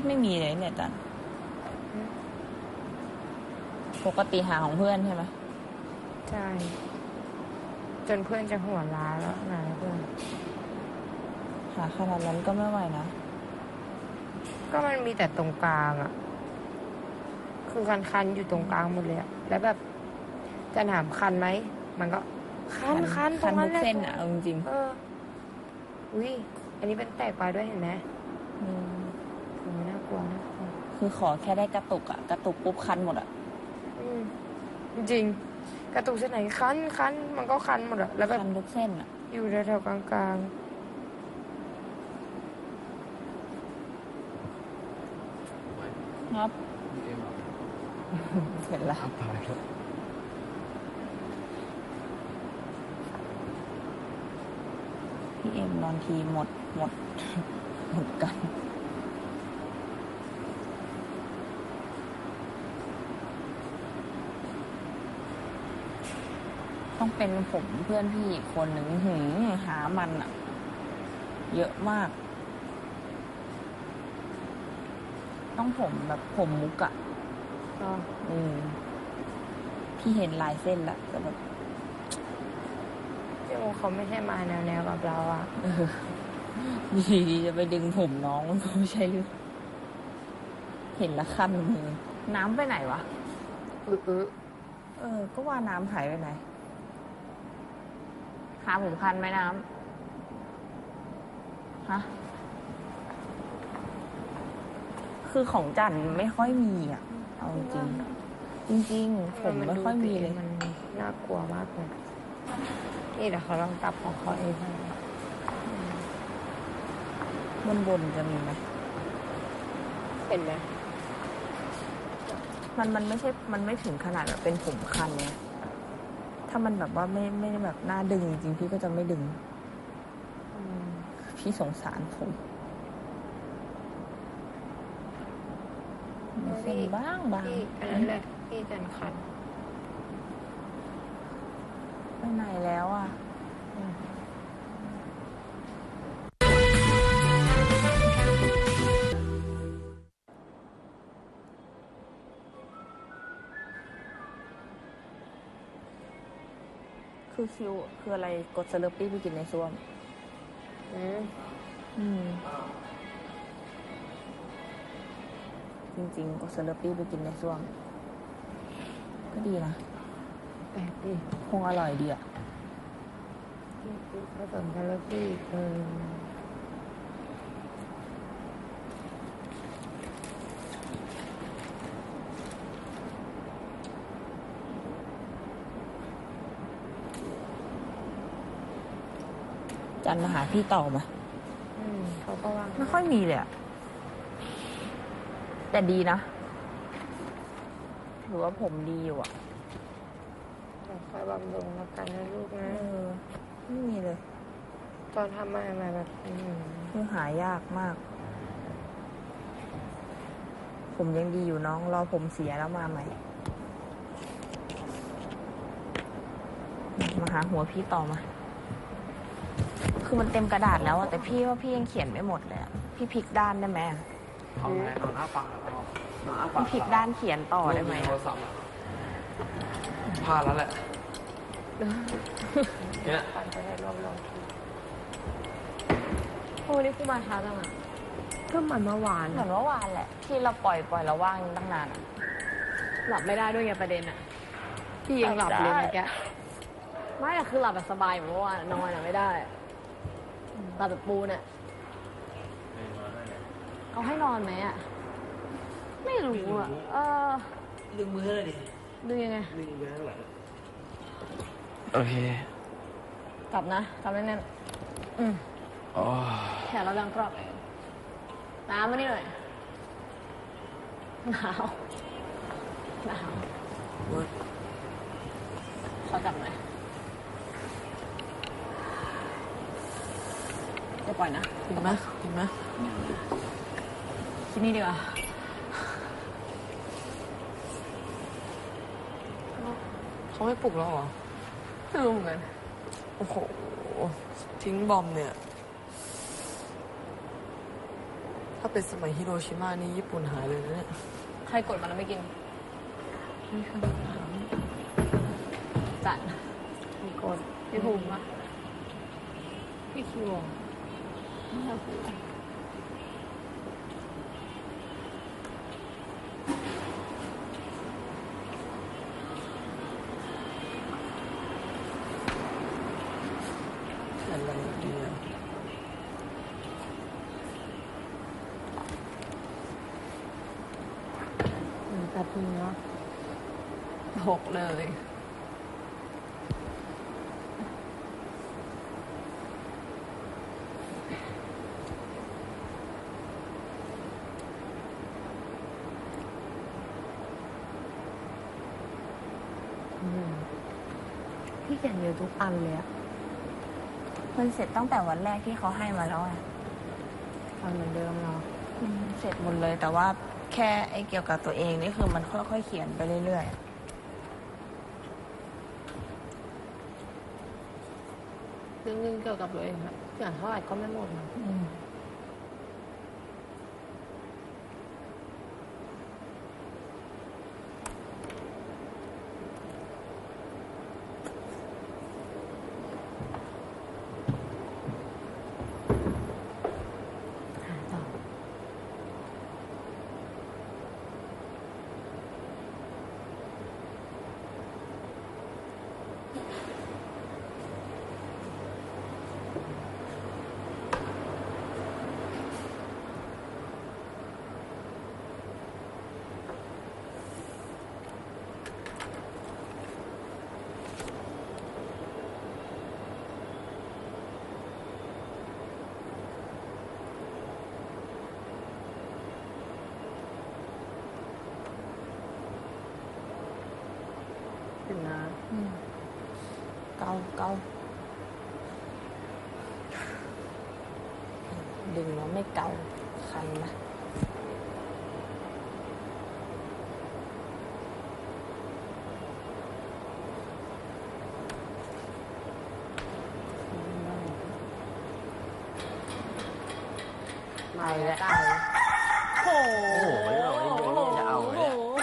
บไม่มีเลยเนี่ยจันปกติหาของเพื่อนใช่ไหมใช่ จนเพื่อนจะหัวล้าแล้วนะเพื่อนหาขนาดนั้นก็ไม่ไหวนะ ก็มันมีแต่ตรงกลางอะคือคันคันๆอยู่ตรงกลางหมดเลยอะแล้วแบบจะถามคันไหม มันก็ คันคันตรคันงนั้ทุนกแหละเส้นอะเอาจริงเอออุ้ยอันนี้เป็นแตกปลายด้วยเห็นไหมๆอืม โอ้น่ากลัวน่ากลัวคือขอแค่ได้กระตุกอะกระตุกปุ๊บคันหมดอะอืมจริงๆกระตุกเส้นไหนคันคันมันก็คันหมดอะแล้วแบบคันทุกเส้นอะอยู่แถวๆกลางครับพี่เอ็มเหรอเห็นละครับตายแล้วพี่เอ็มนอนทีหมดหมดหมดกัน ต้อง เป็นผมเพื่อนพี่อีกคนหนึ่งหืมหามันอะเยอะมาก ต้องผมแบบผมมุกอะๆก็อืมพี่เห็นลายเส้นละแต่แบบพี่โอเขาไม่ใช่มาแนวๆกับเราอะเออดีดีจะไปดึงผมน้องมันก็ไม่ใช่เรื่องเห็นละคันมือน้ำไปไหนวะอึอึเออ ก็ว่าน้ำหายไปไหน หาผมคันไหมน้ำฮะคือของจันไม่ค่อยมีอะ เอาจริง จริงๆผมไม่ค่อยมีเลย มันน่ากลัวมากเลยนี่เดี๋ยวเขาลองตับของเขาเองให้บนบนๆจะมีไหมเห็นไหมมันมันไม่ใช่ มันไม่ถึงขนาดแบบเป็นผมคันเนี่ย ถ้ามันแบบว่าไม่ไม่ได้แบบน่าดึงจริงๆพี่ก็จะไม่ดึงอืมพี่สงสารผมมีเส้นบ้างบางพี่อันนั้นแหละพี่จันคันไปไหนแล้วอะ คือคิวคืออะไรกดสเลอร์ปี้ไปกินในซ่วม อืมอืม จริงๆ กดสเลอร์ปี้ไปกินในซ่วม ก็ดีนะแปลกดิคงอร่อยดีอะ ผสมกันแล้วพี่เออ จันมาหาพี่ต่อมาอืมเขาก็วางไม่ค่อยมีเลยอะแต่ดีนะหรือว่าผมดีอยู่อะเดี๋ยวคอยบำรุงแล้วกันนะลูกนะเออไม่มีเลยตอนทำมาใหม่ๆแบบอืมคือหายากมาก ผมยังดีอยู่น้อง รอผมเสียแล้วมาใหม่ มาหาหัวพี่ต่อมา คือมันเต็มกระดาษแล้วอะแต่พี่ว่าพี่ยังเขียนไม่หมดเลยอะพี่พลิกด้านได้ไหมอะเอาไงนอนอ้าปากเอานอนอ้าปากพี่พลิกด้านเขียนต่อได้ไหมโทอะรศัพท์อะพลาดแล้วแหละเนี่ยปั่นไปได้รอบๆทีโอ้นี่กูมาช้าจังอะก็เหมือนเมื่อวานเหมือนเมื่อวานแหละที่เราปล่อยปล่อยเราว่างตั้งนานอะหลับไม่ได้ด้วยไงประเด็นอะพี่ยังหลับเลยหลับได้เมื่อกี้ไม่อะคือหลับแบบสบายเหมือนเมื่อวานอะนอนอะไม่ได้ หลับแบบปูนอะเอาให้นอนไหมอะไม่รู้อะเออดึงมือให้เลยดิดูยังไง ดึงมือข้างหลังโอเคกลับนะกลับแน่นๆอืมอ๋อแขนเราดังกรอบเองน้ำมานี่หน่อยหนาวหนาวขอจับหน่อย จะปล่อยนะเห็นไหมเห็นไหมที่นี่ดีกว่าเขาไม่ปลุกแล้วเหรอไม่รู้เหมือนกัน โอ้โห ทิ้งบอมเนี่ย ถ้าเป็นสมัยฮิโรชิมานี่ญี่ปุ่นหายเลยนะเนี่ย ใครกดมาแล้วไม่กินจัดมีกดพี่ภูมิปะพี่คิว แป๊บนึงเนาะหกเลย อืม พี่เขียนเยอะทุกอันเลยอะมันเสร็จตั้งแต่วันแรกที่เขาให้มาแล้วไงฟังเหมือนเดิมเนาะอืมเสร็จหมดเลย แต่ว่าแค่ไอ้เกี่ยวกับตัวเองนี่คือมันค่อยๆเขียนไปเรื่อยเรื่องนึงเกี่ยวกับตัวเองอะอย่างเท่าไหร่ก็ไม่หมดนะๆ เกาเกาดึงแล้วไม่เกาคันนะมาแล้วโอ้โหโอ้โหเราไอ้เหี้ยนี่จะเอาเนี่ย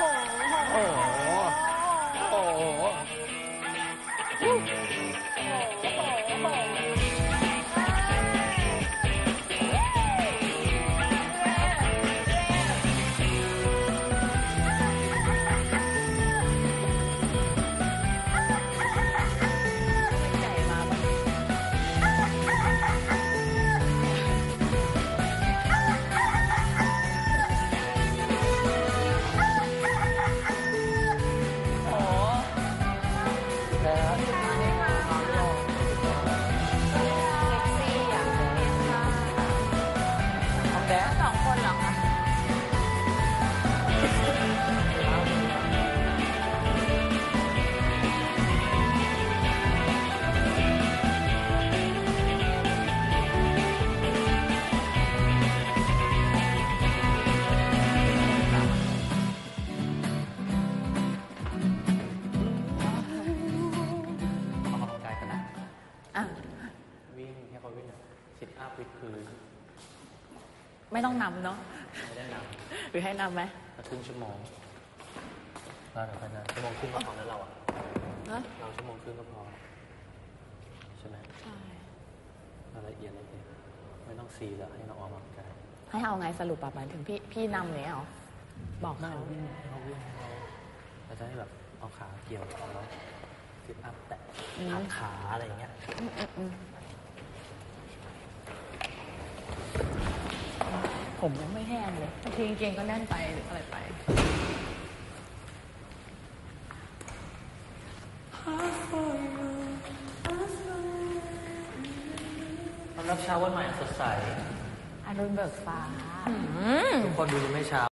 สิบอัพวิดพื้น ไม่ต้องนำเนาะไม่ได้นหรือให้นำไหมำมาครึ่งชั่วโมงเราเดี๋ยวไปนะชั่วโมงครึ่งก็พอแล้วเราอะฮะเราชั่วโมงครึ่งก็พอใช่ไหมใช่รายละเอียดละเอียดไม่ต้องซีแล้วให้น้องออกกำลังกายให้เอาไงสรุปแบบหมายถึงพี่พี่นำเนี่ยเหรอบอกไม่เขาวิ่งให้เขาวิ่งให้เขาเราจะให้แบบเอาขาเกี่ยวแล้วสิบอัพแตะพัดขาอะไรอย่างเงี้ย อืมอืมอืม ผมยังไม่แห้งเลยบางทีกางเกงก็แน่นไปหรืออะไรไปต้อนรับเช้าวันใหม่สดใส อรุณเบิกฟ้า ทุกคนดูยังไม่เช้า